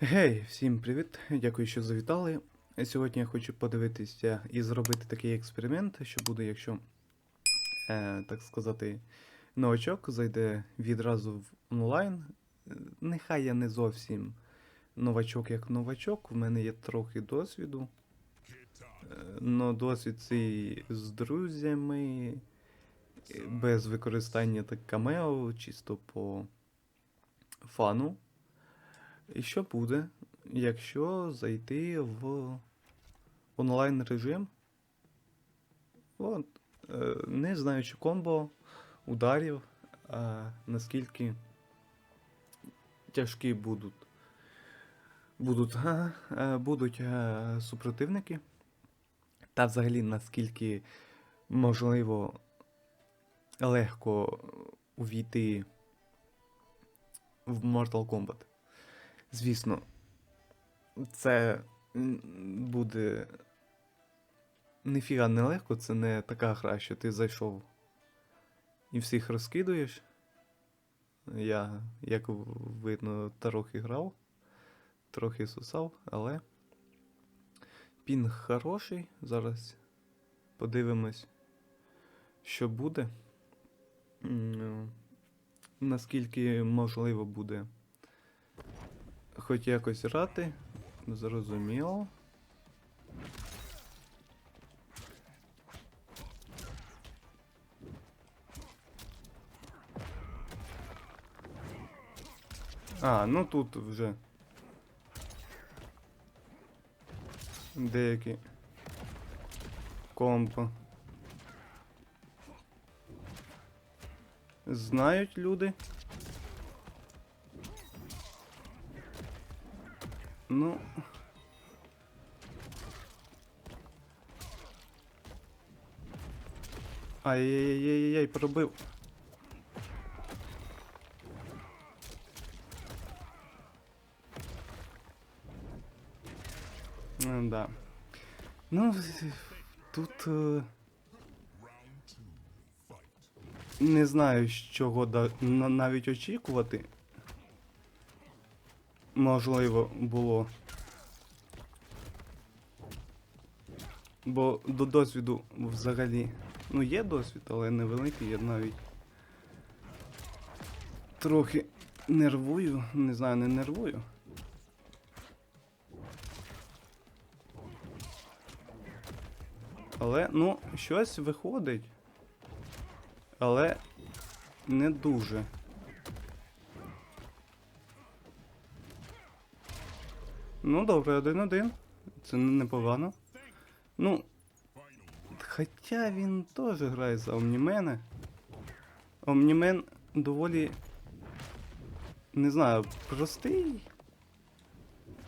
Гей, всім привіт! Дякую, що завітали. Сьогодні я хочу подивитися і зробити такий експеримент, що буде, якщо, е, так сказати, новачок зайде відразу в онлайн. Е, Нехай я не зовсім новачок як новачок, в мене є трохи досвіду. Но досвід цей з друзями, е, без використання так камео, чисто по фану. І що буде, якщо зайти в онлайн режим? От, е, не знаючи комбо, ударів, а наскільки тяжкі будуть, будуть, е, будуть е, супротивники, та взагалі наскільки можливо легко увійти в Mortal Kombat. Звісно, це буде ніфіга не легко, це не така гра, що ти зайшов і всіх розкидуєш. Я, як видно, трохи грав, трохи сусав, але пінг хороший. Зараз подивимось, що буде. Наскільки можливо буде хоч якось грати, зрозуміло. А, ну тут вже деякі компо. Знають люди. Ну. Ай-яй-яй-яй-яй, пробив. М, Да. Ну, тут. е, Не знаю, з чого навіть очікувати. Можливо, було. Бо до досвіду взагалі. Ну, є досвід, але невеликий, я навіть трохи нервую. Не знаю, не нервую. Але, ну, щось виходить. Але не дуже. Ну, добре, один-один. Це непогано. Ну. Хоча він теж грає за Омнімена. Омнімен доволі. Не знаю, простий.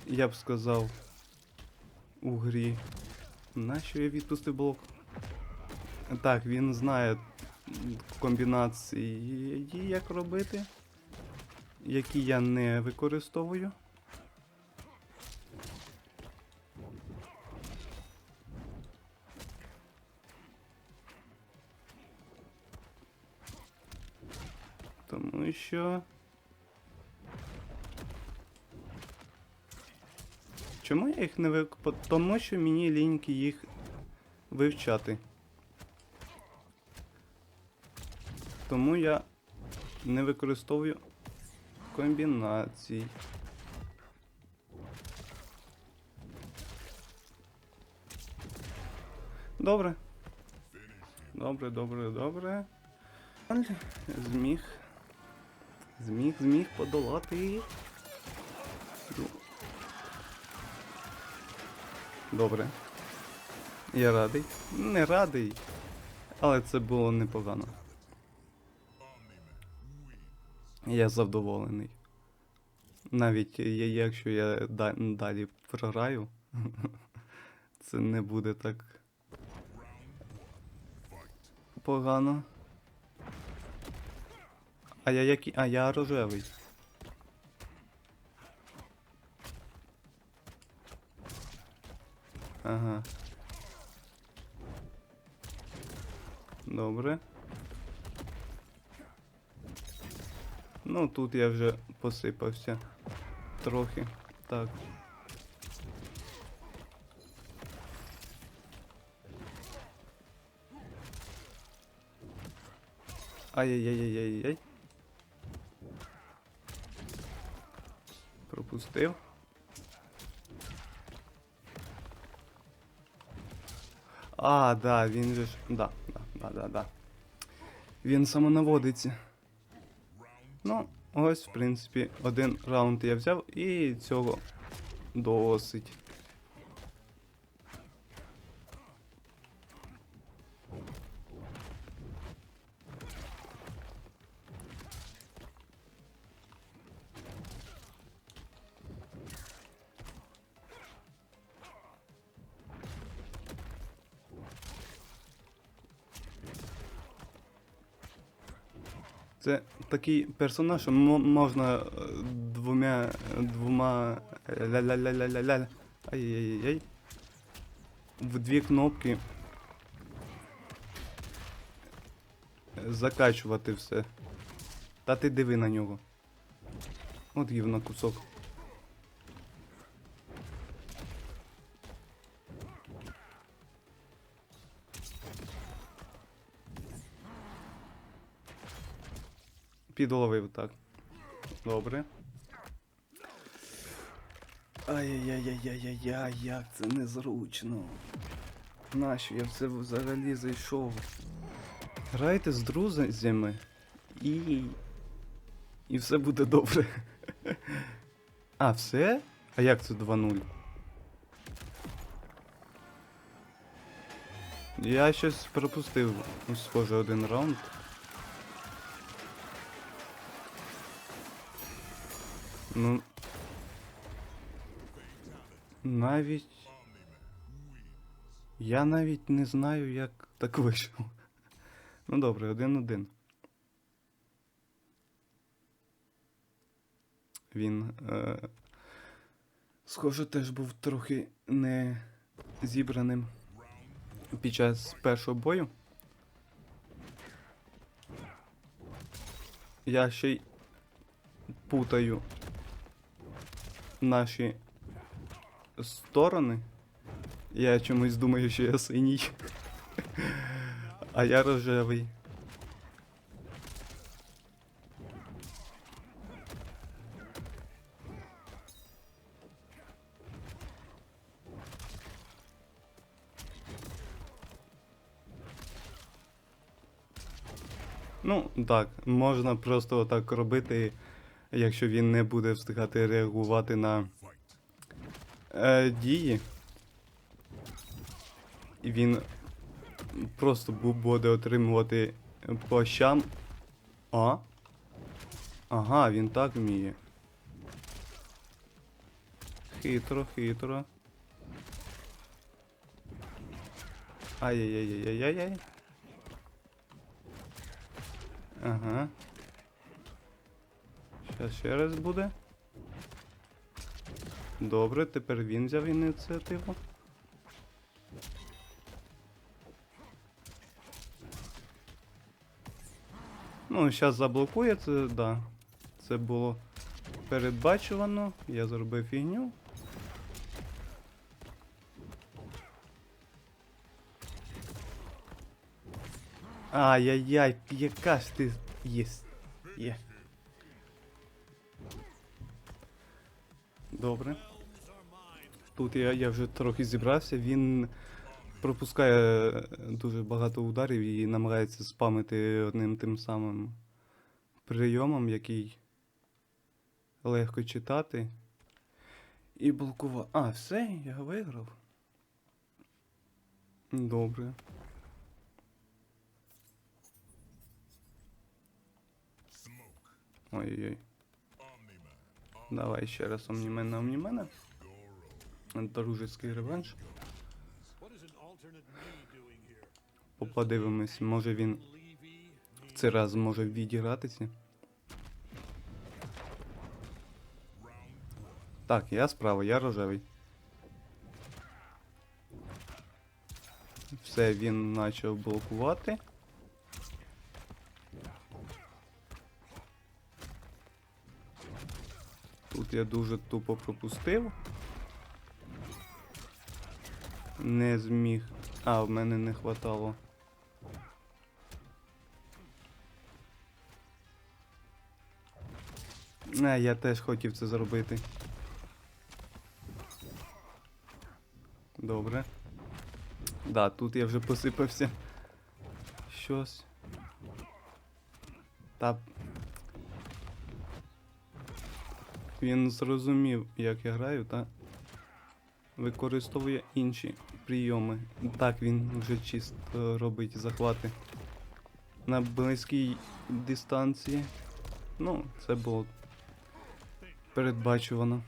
Я б сказав. У грі. Нащо я відпустив блок? Так, він знає комбінації, як робити, які я не використовую. Що. Чому я їх не вик... по- Тому що мені ліньки їх вивчати. Тому я не використовую комбінацій. Добре. Добре, добре, добре. Зміг. Зміг, зміг подолати. Ну. Добре. Я радий. Не радий. Але це було непогано. Я задоволений. Навіть якщо я далі програю, це не буде так погано. А я який. А я рожевий. Ага. Добре. Ну тут я вже посипався трохи. Так. Ай-яй-яй-яй-яй. Пропустив. А, да, він же ж. Да, да, да, да, да. Він самонаводиться. Ну, ось, в принципі, один раунд я взяв і цього досить. Це такий персонаж, що мо- можна е, двома. двома. ля-ля-ля-ля-ля-ля. Ай-яй-яй. В дві кнопки. Закачувати все. Та ти диви на нього. От гівна кусок. Підловив так. Добре. Ай-яй-яй-яй-яй-яй, як це незручно. Нащо я в це взагалі зайшов? Грайте з друзями і. І все буде добре. А, все? А як це 2-0? Я щось пропустив, схоже, один раунд. Ну. Навіть. Я навіть не знаю, як так вийшло. Ну добре, один-один. Він. Е... Схоже, теж був трохи не зібраним під час першого бою. Я ще й путаю наші сторони. Я чомусь думаю, що я синій. А я рожевий. Ну, так, можна просто так робити, якщо він не буде встигати реагувати на е, дії. Він просто буде отримувати по щам. А? Ага, він так вміє. Хитро, хитро. Ай-яй-яй-яй-яй-яй. Ага. Щас ще раз буде. Добре, тепер він взяв ініціативу. Ну, зараз заблокує це, да. Це було передбачувано. Я зробив фігню. Ай-яй-яй, яка ж ти єсть. Є. Добре. Тут я, я вже трохи зібрався, він пропускає е, дуже багато ударів і намагається спамити одним тим самим прийомом, який легко читати. І блокувати. А, все, я виграв. Добре. Ой-ой-ой. Давай ще раз омнімен на омнімена. Дружеський реванш. Подивимось, може він в цей раз може відігратися. Так, я справа, я рожевий. Все, він почав блокувати. Тут я дуже тупо пропустив. Не зміг. А, в мене не хватало. Не, я теж хотів це зробити. Добре. Да, тут я вже посипався. Щось. Та. Він зрозумів, як я граю, та використовує інші прийоми. Так, він вже чисто робить захвати на близькій дистанції. Ну, це було передбачувано.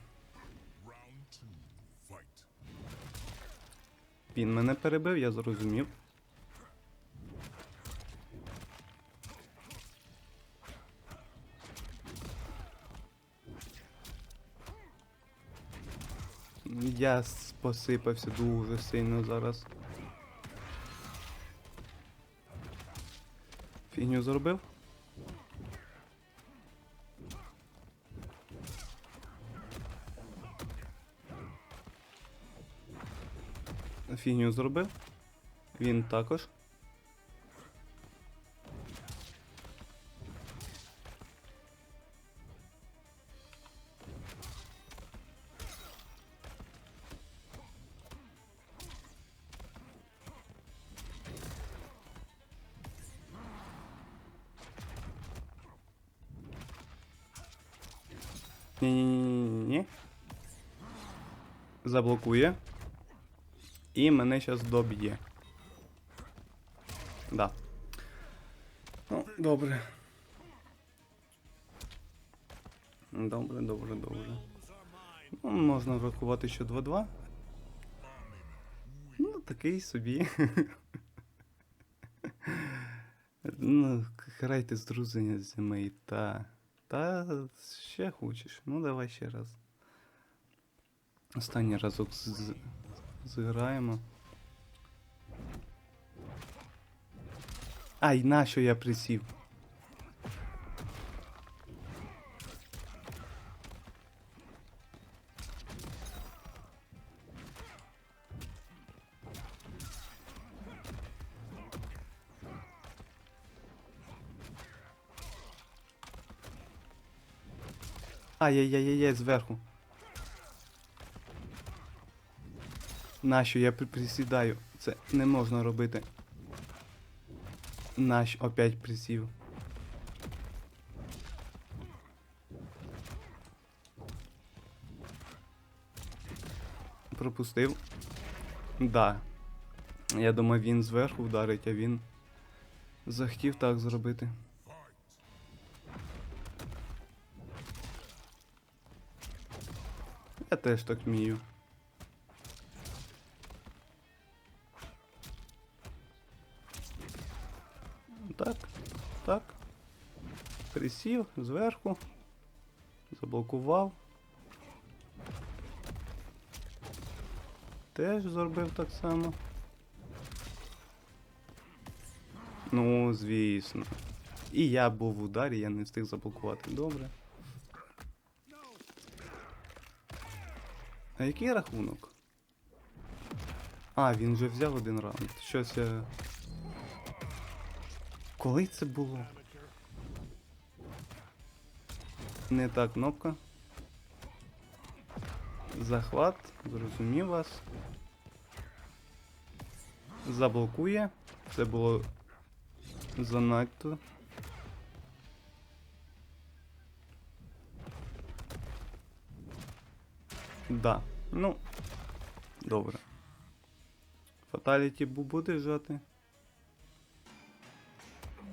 Він мене перебив, я зрозумів. Я посипався дуже сильно зараз. Фігню зробив? Фігню зробив. Він також. Заблокує. І мене зараз доб'є. Да. Ну, добре. Добре, добре, добре. Ну, можна врахувати, що 2-2. Ну, такий собі. ну, грайте з друзями та. Та ще хочеш. Ну, давай ще раз. Останній разок з- зіграємо. Ай, нащо я присів? Ай-яй-яй-яй, зверху. Нащо я присідаю? Це не можна робити. Наш опять присів. Пропустив. Да. Я думав, він зверху вдарить, а він захотів так зробити. Я теж так вмію. Присів зверху. Заблокував. Теж зробив так само. Ну, звісно. І я був в ударі, я не встиг заблокувати. Добре. А який рахунок? А, він вже взяв один раунд. Щось я. Коли це було? Не та кнопка. Захват, зрозумів вас. Заблокує. Це було занадто. Да. Ну. Добре. Фаталіті бу- буде жати.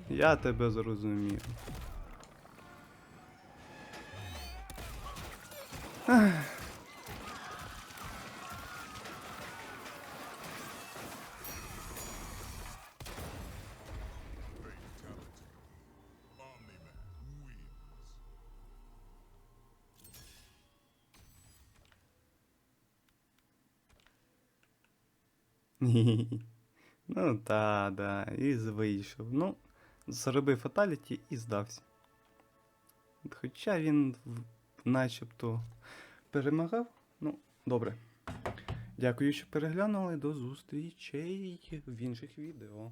Я тебе зрозумів. Ну та, да, і вийшов. Ну, зробив фаталіті і здався. Хоча він начебто перемагав? Ну, добре. Дякую, що переглянули. До зустрічей в інших відео.